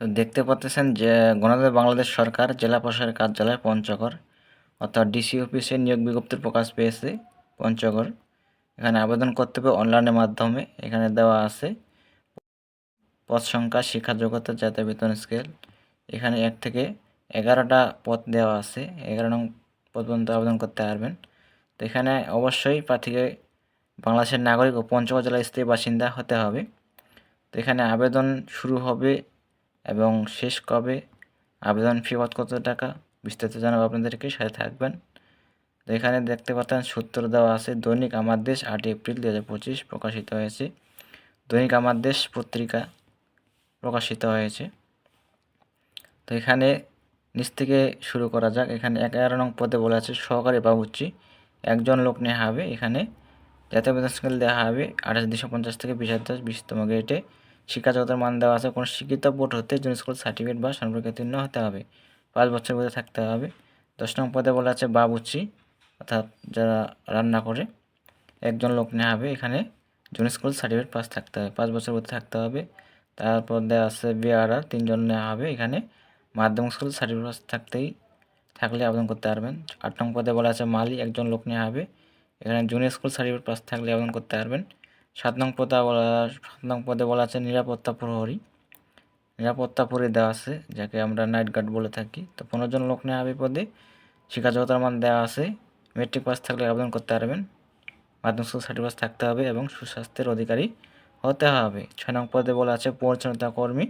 দেখতে পাচ্ছেন যে গণতন্ত্র বাংলাদেশ সরকার, জেলা প্রশাসনের কার্যালয় পঞ্চগড়, অর্থাৎ ডিসি অফিসে নিয়োগ বিজ্ঞপ্তি প্রকাশ পেয়েছে পঞ্চগড়। এখানে আবেদন করতে হবে অনলাইনের মাধ্যমে, এখানে দেওয়া আছে পদ সংখ্যা, শিক্ষা যোগ্যতা, জাতীয় বেতন স্কেল। এখানে এক থেকে এগারোটা পদ দেওয়া আছে, এগারো নং পদ পর্যন্ত আবেদন করতে পারবেন। তো এখানে অবশ্যই প্রার্থীকে বাংলাদেশের নাগরিক ও পঞ্চগড় জেলার স্থায়ী বাসিন্দা হতে হবে। তো এখানে আবেদন শুরু হবে এবং শেষ কবে আবেদন ফি কত টাকা বিস্তারিত জানাব আপনাদেরকে, সাথে থাকবেন। তো এখানে দেখতে পাচ্ছেন সূত্র দেওয়া আছে, দৈনিক আমার দেশ আট এপ্রিল দু হাজার পঁচিশ প্রকাশিত হয়েছে। দৈনিক আমার দেশ পত্রিকা প্রকাশিত হয়েছে। তো এখানে নিচ থেকে শুরু করা যাক। এখানে এগারো নং পদে বলা আছে, সহকারী বাবুর্চি, একজন লোক নেওয়া হবে। এখানে জাতীয় বেতন স্কেল দেওয়া হবে আঠাশ দুশো পঞ্চাশ থেকে বিশ হাজার বিশতম গ্রেডে শিক্ষা জগতের মান দেওয়া আছে। কোনো শিক্ষিত বোর্ড হতে জুন স্কুল সার্টিফিকেট বা সম্পর্কে উত্তীর্ণ হতে হবে। পাঁচ বছর মধ্যে থাকতে হবে। দশ নং পদে বলা আছে বাবুর্চি, অর্থাৎ যারা রান্না করে, একজন লোক নেওয়া হবে। এখানে জুন স্কুল সার্টিফিকেট পাস থাকতে হবে। পাঁচ বছর মধ্যে থাকতে হবে। তারপর দেওয়া আছে বিআরআর, তিনজন নেওয়া হবে। এখানে মাধ্যমিক স্কুল সার্টিফিকেট পাস থাকতেই, থাকলে আবেদন করতে পারবেন। আট নং পদে বলা আছে মালি, একজন লোক নেওয়া হবে। এখানে জুনিয়র স্কুল সার্টিফিকেট পাস থাকলে আবেদন করতে পারবেন। সাত নং পদা বলা, সাত নং পদে বলা আছে নিরাপত্তা প্রহরী। নিরাপত্তা প্রহরী দেওয়া আছে, যাকে আমরা নাইট গার্ড বলে থাকি। তো পনেরো জন লোক নেওয়া হবে পদে। শিক্ষা জগতের মান দেওয়া আছে, মেট্রিক পাস থাকলে আবেদন করতে পারবেন। মাধ্যমিক স্কুল সার্টিফিকেট থাকতে হবে এবং সুস্বাস্থ্যের অধিকারী হতে হবে। ছয় নং পদে বলা আছে পরিচ্ছন্নতা কর্মী।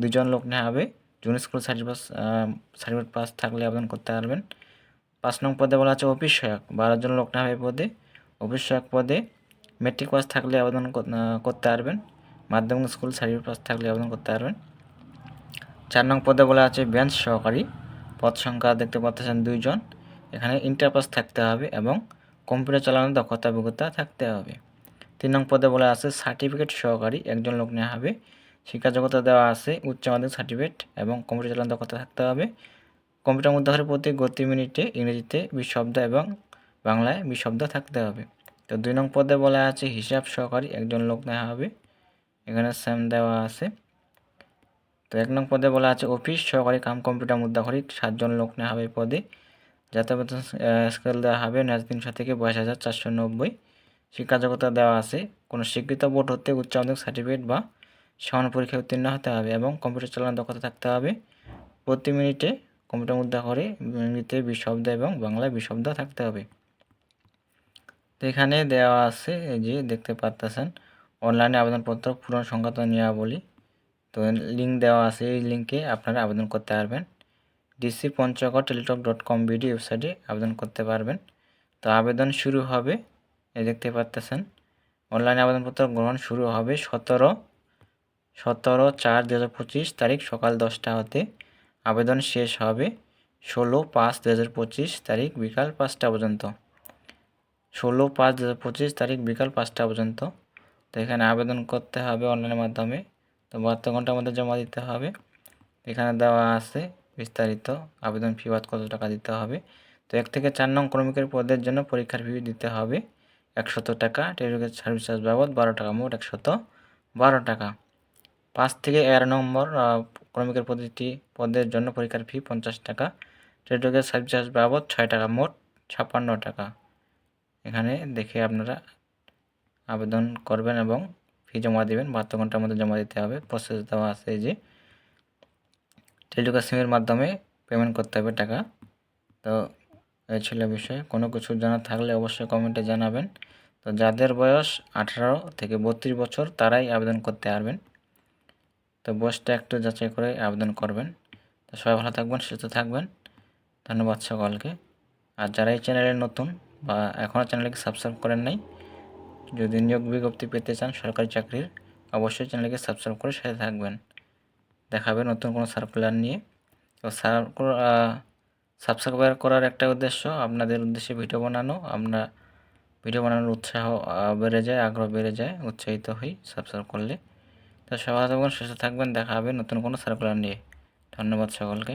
দুজন লোক নেওয়া হবে। Junior school certificate certificate pass থাকলে আবেদন করতে পারবেন। পাঁচ নং পদে বলা আছে অফিস সহায়ক। বারো জন লোক নেওয়া হবে পদে। অফিস সহায়ক পদে মেট্রিক পাস থাকলে আবেদন করতে পারবেন। মাধ্যমিক স্কুল সার্টিফিকেট পাস থাকলে আবেদন করতে পারবেন। চার নং পদে বলা আছে বেঞ্চ সহকারী। পদ সংখ্যা দেখতে পাচ্ছেন দুইজন। এখানে ইন্টার পাস থাকতে হবে এবং কম্পিউটার চালানোর দক্ষতা, অভিজ্ঞতা থাকতে হবে। তিন নং পদে বলা আছে সার্টিফিকেট সহকারী। একজন লোক নেওয়া হবে। শিক্ষা যোগ্যতা দেওয়া আছে উচ্চ মাধ্যমিক সার্টিফিকেট এবং কম্পিউটার চালানোর দক্ষতা থাকতে হবে। কম্পিউটার মুদ্রাহের প্রতি গতি মিনিটে ইংরেজিতে বিশ শব্দ এবং বাংলায় বিশ শব্দ থাকতে হবে। তো দুই নং পদে বলা আছে, হিসাব সহকারী একজন লোক নেওয়া হবে। এখানে স্যাম দেওয়া আছে। তো এক নং পদে বলা আছে, অফিস সহকারী কাম কম্পিউটার মুদ্রাঘরিক সাতজন লোক নেওয়া হবে পদে। যাতে বেতন স্কেল দেওয়া হবে নয় তিনশো থেকে বাইশ হাজার চারশো নব্বই। শিক্ষা জগতা দেওয়া আছে, কোনো স্বীকৃত বোর্ড হতে উচ্চ মাধ্যমিক সার্টিফিকেট বা সমান পরীক্ষায় উত্তীর্ণ হতে হবে এবং কম্পিউটার চালানোর দক্ষতা থাকতে হবে। প্রতি মিনিটে কম্পিউটার মুদ্রা করে ইংরেজিতে বিশব্দ এবং বাংলায় বিশব্দ থাকতে হবে। তো এখানে দেওয়া আছে এই যে দেখতে পারতেছেন। অনলাইনে আবেদনপত্র পূরণ সংক্রান্ত নিয়মাবলী। তো লিঙ্ক দেওয়া আছে, এই লিঙ্কে আপনারা আবেদন করতে পারবেন। DC Panchagarh Teletalk dot com BD ওয়েবসাইটে আবেদন করতে পারবেন। তো আবেদন শুরু হবে, এই দেখতে পারতেছেন। অনলাইনে আবেদনপত্র গ্রহণ শুরু হবে সতেরো সতেরো চার দু হাজার পঁচিশ তারিখ সকাল দশটা হতে। আবেদন শেষ হবে ষোলো পাঁচ দু হাজার পঁচিশ তারিখ বিকাল পাঁচটা পর্যন্ত। ষোলো পাঁচ দু হাজার পঁচিশ তারিখ বিকাল পাঁচটা পর্যন্ত। তো এখানে আবেদন করতে হবে অনলাইনের মাধ্যমে। তো বাহাত্তর ঘণ্টার মধ্যে জমা দিতে হবে। এখানে দেওয়া আছে বিস্তারিত আবেদন ফি বাদ কত টাকা দিতে হবে। তো এক থেকে চার নং ক্রমিকের পদের জন্য পরীক্ষার ফি দিতে হবে। একশত টাকা টেলিগ্রাফ সার্ভিস চার্জ বাবদ বারো টাকা, মোট একশত বারো টাকা। পাঁচ থেকে এগারো নম্বর ক্রমিকের প্রতিটি পদের জন্য পরীক্ষার ফি পঞ্চাশ টাকা টেলিগ্রাফ সার্ভিস চার্জ বাবদ ছয় টাকা, মোট ছাপ্পান্ন টাকা। এখানে দেখে আপনারা আবেদন করবেন এবং ফি জমা দেবেন। বাহাত্তর ঘণ্টার মধ্যে জমা দিতে হবে। প্রসেস দেওয়া আছে যে টেলিটক সিমের মাধ্যমে পেমেন্ট করতে হবে টাকা। তো এই ছিল বিষয়ে। কোনো কিছু জানা থাকলে অবশ্যই কমেন্টে জানাবেন। তো যাদের বয়স আঠারো থেকে বত্রিশ বছর, তারাই আবেদন করতে পারবেন। তো বয়সটা একটু যাচাই করে আবেদন করবেন। তো সবাই ভালো থাকবেন, সুস্থ থাকবেন। ধন্যবাদ সকলকে। আর যারা এই চ্যানেলে নতুন বা এখনও চ্যানেলকে সাবস্ক্রাইব করেন নাই, যদি নিয়োগ বিজ্ঞপ্তি পেতে চান সরকারি চাকরির, অবশ্যই চ্যানেলকে সাবস্ক্রাইব করে সাথে থাকবেন। দেখাবে নতুন কোনো সার্কুলার নিয়ে। তো সার্কুলার সাবস্ক্রাইব করার একটা উদ্দেশ্য, আপনাদের উদ্দেশ্যে ভিডিও বানানো। আমরা ভিডিও বানানোর উৎসাহ বেড়ে যায়, আগ্রহ বেড়ে যায়, উৎসাহিত হই সাবস্ক্রাইব করলে। তো সবাই থাকবেন, সুস্থ থাকবেন। দেখা হবে নতুন কোনো সার্কুলার নিয়ে। ধন্যবাদ সকলকে।